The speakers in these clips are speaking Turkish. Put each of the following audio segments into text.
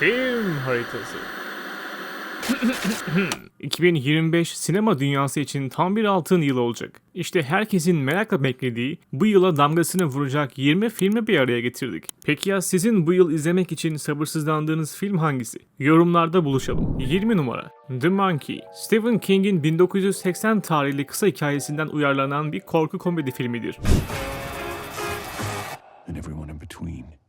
Film haritası. 2025 sinema dünyası için tam bir altın yıl olacak. İşte herkesin merakla beklediği, bu yıla damgasını vuracak 20 filmi bir araya getirdik. Peki ya sizin bu yıl izlemek için sabırsızlandığınız film hangisi? Yorumlarda buluşalım. 20 numara The Monkey. Stephen King'in 1980 tarihli kısa hikayesinden uyarlanan bir korku komedi filmidir. and everyone in between.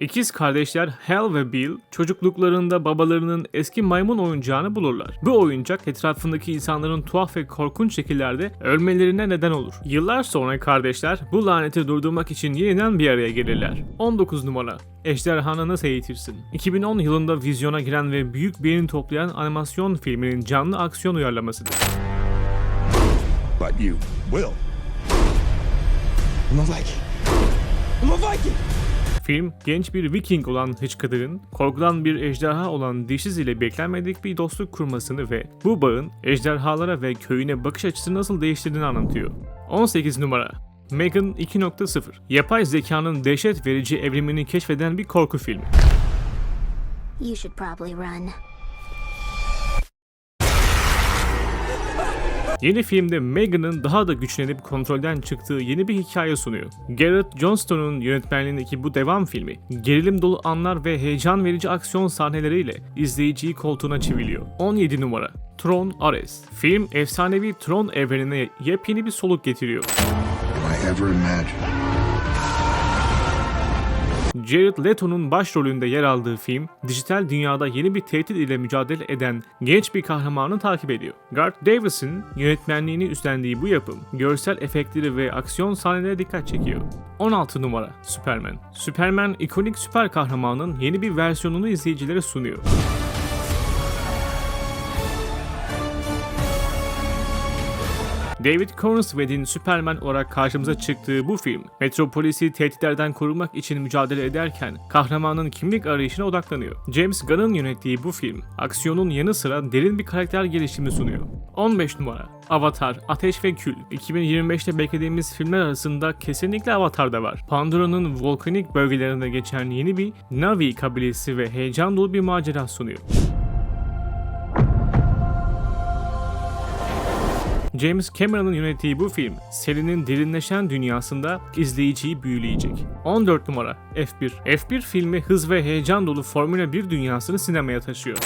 İkiz kardeşler Hal ve Bill çocukluklarında babalarının eski maymun oyuncağını bulurlar. Bu oyuncak etrafındaki insanların tuhaf ve korkunç şekillerde ölmelerine neden olur. Yıllar sonra kardeşler bu laneti durdurmak için yeniden bir araya gelirler. 19 numara Ejderhanı Nasıl Eğitirsin? 2010 yılında vizyona giren ve büyük beğeni toplayan animasyon filminin canlı aksiyon uyarlamasıdır. But you will. I'm a Viking. I'm a Viking. Film, genç bir Viking olan Hıçkıdır'ın korkulan bir ejderha olan dişiz ile beklenmedik bir dostluk kurmasını ve bu bağın ejderhalara ve köyüne bakış açısını nasıl değiştirdiğini anlatıyor. 18 numara Megan 2.0 Yapay zekanın dehşet verici evrimini keşfeden bir korku filmi. You should probably run. Yeni filmde Megan'ın daha da güçlenip kontrolden çıktığı yeni bir hikaye sunuyor. Garrett Johnston'un yönetmenliğindeki bu devam filmi, gerilim dolu anlar ve heyecan verici aksiyon sahneleriyle izleyiciyi koltuğuna çiviliyor. 17 numara Tron Ares. Film efsanevi Tron evrenine yepyeni bir soluk getiriyor. Jared Leto'nun başrolünde yer aldığı film, dijital dünyada yeni bir tehdit ile mücadele eden genç bir kahramanı takip ediyor. Garth Davis'in yönetmenliğini üstlendiği bu yapım, görsel efektleri ve aksiyon sahneleri dikkat çekiyor. 16 numara Superman. Superman ikonik süper kahramanın yeni bir versiyonunu izleyicilere sunuyor. David Cornsweth'in Superman olarak karşımıza çıktığı bu film, Metropolis'i tehditlerden korumak için mücadele ederken kahramanın kimlik arayışına odaklanıyor. James Gunn'ın yönettiği bu film, aksiyonun yanı sıra derin bir karakter gelişimi sunuyor. 15 numara Avatar, Ateş ve Kül. 2025'te beklediğimiz filmler arasında kesinlikle Avatar da var. Pandora'nın volkanik bölgelerinde geçen yeni bir Navi kabilesi ve heyecan dolu bir macera sunuyor. James Cameron'ın yönettiği bu film, serinin derinleşen dünyasında izleyiciyi büyüleyecek. 14 numara F1. F1 filmi hız ve heyecan dolu Formula 1 dünyasını sinemaya taşıyor.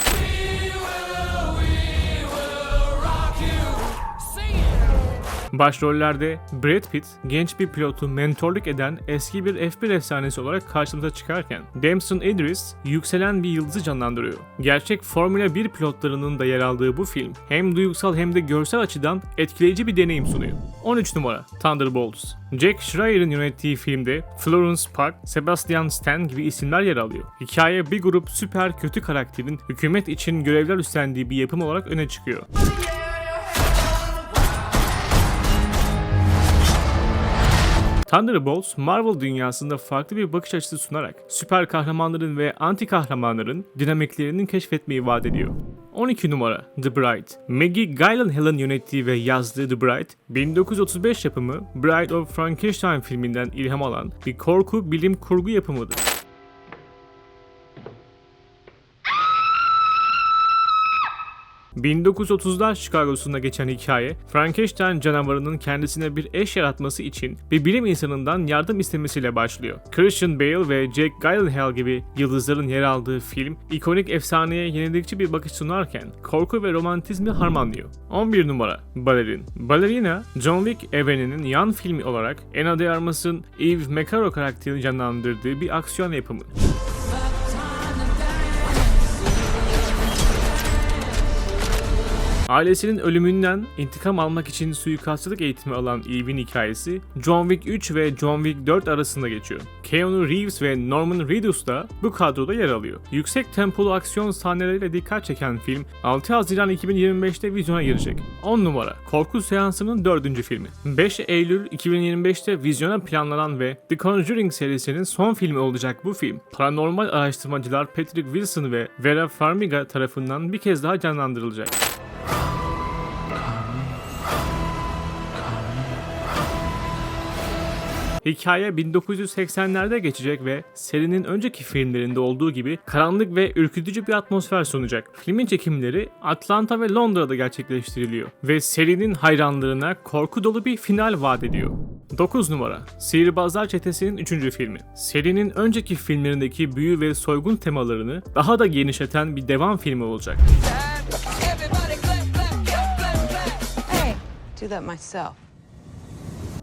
Başrollerde Brad Pitt, genç bir pilotu mentorluk eden eski bir F1 efsanesi olarak karşımıza çıkarken, Damson Idris, yükselen bir yıldızı canlandırıyor. Gerçek Formula 1 pilotlarının da yer aldığı bu film, hem duygusal hem de görsel açıdan etkileyici bir deneyim sunuyor. 13 numara Thunderbolts. Jack Schreier'ın yönettiği filmde Florence Pugh, Sebastian Stan gibi isimler yer alıyor. Hikaye bir grup süper kötü karakterin hükümet için görevler üstlendiği bir yapım olarak öne çıkıyor. Thunderbolts, Marvel dünyasında farklı bir bakış açısı sunarak süper kahramanların ve anti kahramanların dinamiklerini keşfetmeyi vaat ediyor. 12 numara The Bride. Maggie Gyllenhaal'ın yönettiği ve yazdığı The Bride, 1935 yapımı Bride of Frankenstein filminden ilham alan bir korku bilim kurgu yapımıdır. ...1930'lar Chicago'sunda geçen hikaye, Frankenstein canavarının kendisine bir eş yaratması için bir bilim insanından yardım istemesiyle başlıyor. Christian Bale ve Jack Gyllenhaal gibi yıldızların yer aldığı film, ikonik efsaneye yenilikçi bir bakış sunarken korku ve romantizmi harmanlıyor. 11 numara Ballerin. Ballerina, John Wick evreninin yan filmi olarak Ana de Armas'ın Eve McCarroll karakterini canlandırdığı bir aksiyon yapımı. Ailesinin ölümünden intikam almak için suikastçılık eğitimi alan Eve'in hikayesi John Wick 3 ve John Wick 4 arasında geçiyor. Keanu Reeves ve Norman Reedus da bu kadroda yer alıyor. Yüksek tempolu aksiyon sahneleriyle dikkat çeken film 6 Haziran 2025'te vizyona girecek. 10 numara Korku Seansı'nın 4. filmi. 5 Eylül 2025'te vizyona planlanan ve The Conjuring serisinin son filmi olacak bu film, paranormal araştırmacılar Patrick Wilson ve Vera Farmiga tarafından bir kez daha canlandırılacak. Hikaye 1980'lerde geçecek ve serinin önceki filmlerinde olduğu gibi karanlık ve ürkütücü bir atmosfer sunacak. Filmin çekimleri Atlanta ve Londra'da gerçekleştiriliyor ve serinin hayranlarına korku dolu bir final vaat ediyor. 9 numara Sihirbazlar Çetesi'nin 3. filmi. Serinin önceki filmlerindeki büyü ve soygun temalarını daha da genişleten bir devam filmi olacak. Hey, do that myself.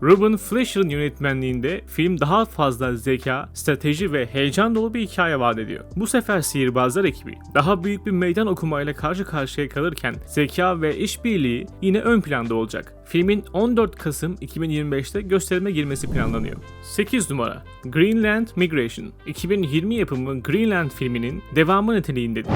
Ruben Fleischer'ın yönetmenliğinde film daha fazla zeka, strateji ve heyecan dolu bir hikaye vaat ediyor. Bu sefer sihirbazlar ekibi daha büyük bir meydan okumayla karşı karşıya kalırken zeka ve işbirliği yine ön planda olacak. Filmin 14 Kasım 2025'te gösterime girmesi planlanıyor. 8 numara Greenland Migration 2020 yapımı Greenland filminin devamı niteliğindedir.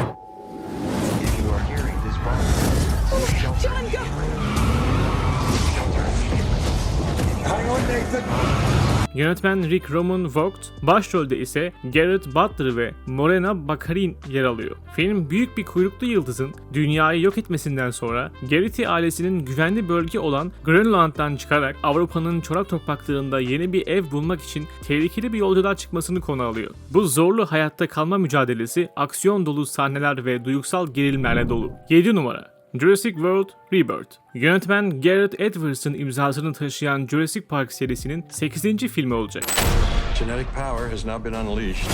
Yönetmen Rick Roman Vogt, başrolde ise Garrett Butler ve Morena Baccarin yer alıyor. Film büyük bir kuyruklu yıldızın dünyayı yok etmesinden sonra Garrett'i ailesinin güvenli bölge olan Grönland'dan çıkarak Avrupa'nın çorak topraklarında yeni bir ev bulmak için tehlikeli bir yolculuğa çıkmasını konu alıyor. Bu zorlu hayatta kalma mücadelesi aksiyon dolu sahneler ve duygusal gerilimlerle dolu. 7 numara Jurassic World Rebirth. Yönetmen Gareth Edwards'ın imzasını taşıyan Jurassic Park serisinin 8. filmi olacak. genetic power has now been unleashed.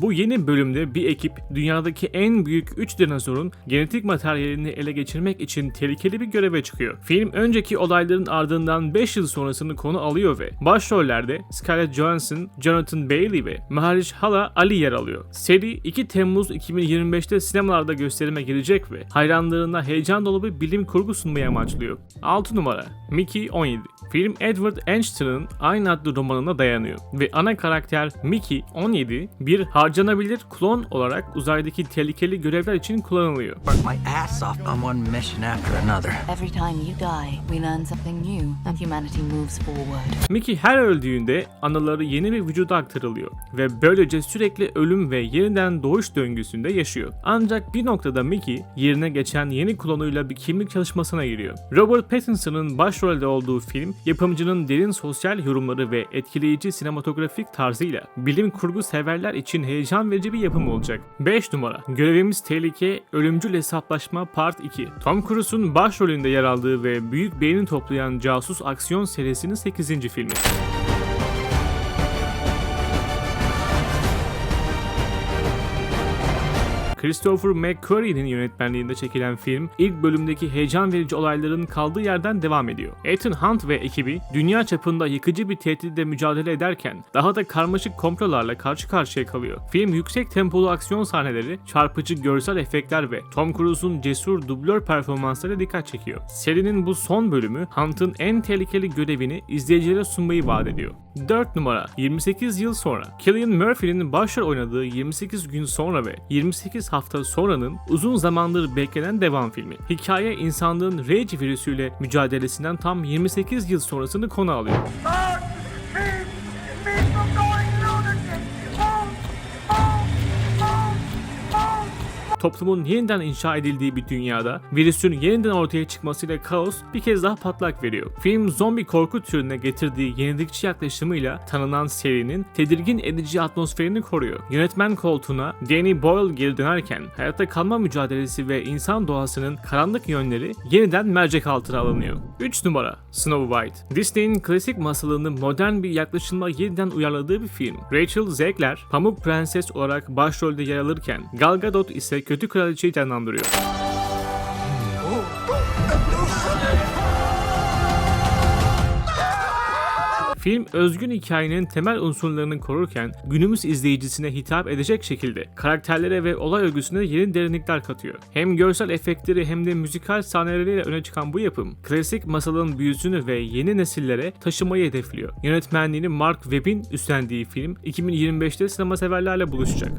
Bu yeni bölümde bir ekip dünyadaki en büyük 3 dinozorun genetik materyalini ele geçirmek için tehlikeli bir göreve çıkıyor. Film önceki olayların ardından 5 yıl sonrasını konu alıyor ve başrollerde Scarlett Johansson, Jonathan Bailey ve Mahershala Ali yer alıyor. Seri 2 Temmuz 2025'te sinemalarda gösterime girecek ve hayranlarına heyecan dolu bir bilim kurgu sunmayı amaçlıyor. 6 numara Mickey 17 Film Edward Einstein'ın aynı adlı romanına dayanıyor ve ana karakter Mickey 17 bir harcanabilir klon olarak uzaydaki tehlikeli görevler için kullanılıyor. my ass off on one mission after another. Every time you die, we learn something new, and humanity moves forward. Mickey her öldüğünde anıları yeni bir vücuda aktarılıyor ve böylece sürekli ölüm ve yeniden doğuş döngüsünde yaşıyor. Ancak bir noktada Mickey yerine geçen yeni klonuyla bir kimlik çalışmasına giriyor. Robert Pattinson'ın başrolde olduğu film yapımcının derin sosyal yorumları ve etkileyici sinematografik tarzıyla bilim kurgu severler için heyecan verici bir yapım olacak. 5 numara Görevimiz Tehlike Ölümcül Hesaplaşma Part 2 Tom Cruise'un başrolünde yer aldığı ve büyük beğeni toplayan casus aksiyon serisinin 8. filmi. Christopher McQuarrie'nin yönetmenliğinde çekilen film ilk bölümdeki heyecan verici olayların kaldığı yerden devam ediyor. Ethan Hunt ve ekibi dünya çapında yıkıcı bir tehditle mücadele ederken daha da karmaşık komplolarla karşı karşıya kalıyor. Film yüksek tempolu aksiyon sahneleri, çarpıcı görsel efektler ve Tom Cruise'un cesur dublör performanslarıyla dikkat çekiyor. Serinin bu son bölümü Hunt'ın en tehlikeli görevini izleyicilere sunmayı vaat ediyor. 4 numara 28 yıl sonra Cillian Murphy'nin başrol oynadığı 28 gün sonra ve 28 hafta sonranın uzun zamandır beklenen devam filmi. Hikaye insanlığın Rage virüsüyle mücadelesinden tam 28 yıl sonrasını konu alıyor. Toplumun yeniden inşa edildiği bir dünyada virüsün yeniden ortaya çıkmasıyla kaos bir kez daha patlak veriyor. Film zombi korku türüne getirdiği yenilikçi yaklaşımıyla tanınan serinin tedirgin edici atmosferini koruyor. Yönetmen koltuğuna Danny Boyle geri dönerken hayatta kalma mücadelesi ve insan doğasının karanlık yönleri yeniden mercek altına alınıyor. 3 numara Snow White Disney'in klasik masalını modern bir yaklaşımla yeniden uyarladığı bir film. Rachel Zegler Pamuk Prenses olarak başrolde yer alırken Gal Gadot ise kötü kraliçeyi canlandırıyor. Film özgün hikayenin temel unsurlarını korurken günümüz izleyicisine hitap edecek şekilde karakterlere ve olay örgüsüne yeni derinlikler katıyor. Hem görsel efektleri hem de müzikal sahneleriyle öne çıkan bu yapım klasik masalın büyüsünü ve yeni nesillere taşımayı hedefliyor. Yönetmenliğini Mark Webb'in üstlendiği film 2025'te sinema severlerle buluşacak.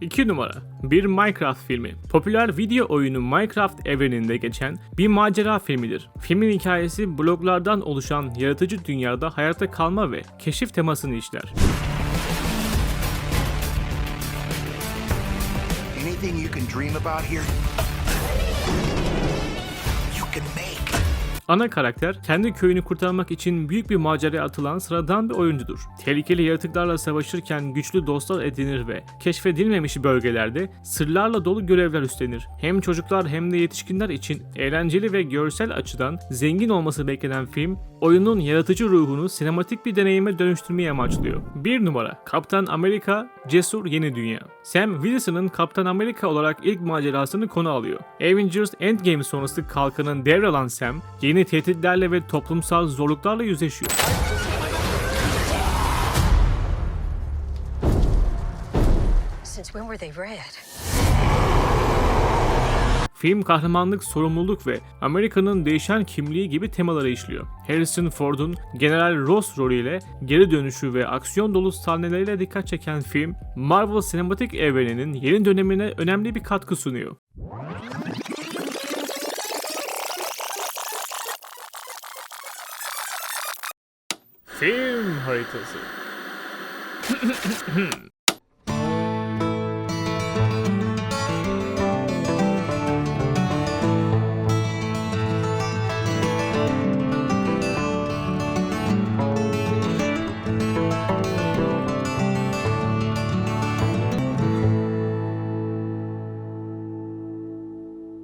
2 numara bir Minecraft filmi. Popüler video oyunu Minecraft evreninde geçen bir macera filmidir. Filmin hikayesi bloklardan oluşan yaratıcı dünyada hayatta kalma ve keşif temasını işler. Anything you can dream about here, you can make. Ana karakter kendi köyünü kurtarmak için büyük bir maceraya atılan sıradan bir oyuncudur. Tehlikeli yaratıklarla savaşırken güçlü dostlar edinir ve keşfedilmemiş bölgelerde sırlarla dolu görevler üstlenir. Hem çocuklar hem de yetişkinler için eğlenceli ve görsel açıdan zengin olması beklenen film, oyunun yaratıcı ruhunu sinematik bir deneyime dönüştürmeyi amaçlıyor. 1 numara Kaptan Amerika Cesur Yeni Dünya. Sam Wilson'ın Kaptan Amerika olarak ilk macerasını konu alıyor. Avengers Endgame sonrası kalkanın devralan Sam, yeni tehditlerle ve toplumsal zorluklarla yüzleşiyor. Film kahramanlık, sorumluluk ve Amerika'nın değişen kimliği gibi temaları işliyor. Harrison Ford'un General Ross rolüyle geri dönüşü ve aksiyon dolu sahneleriyle dikkat çeken film, Marvel sinematik evreninin yeni dönemine önemli bir katkı sunuyor. Film haritası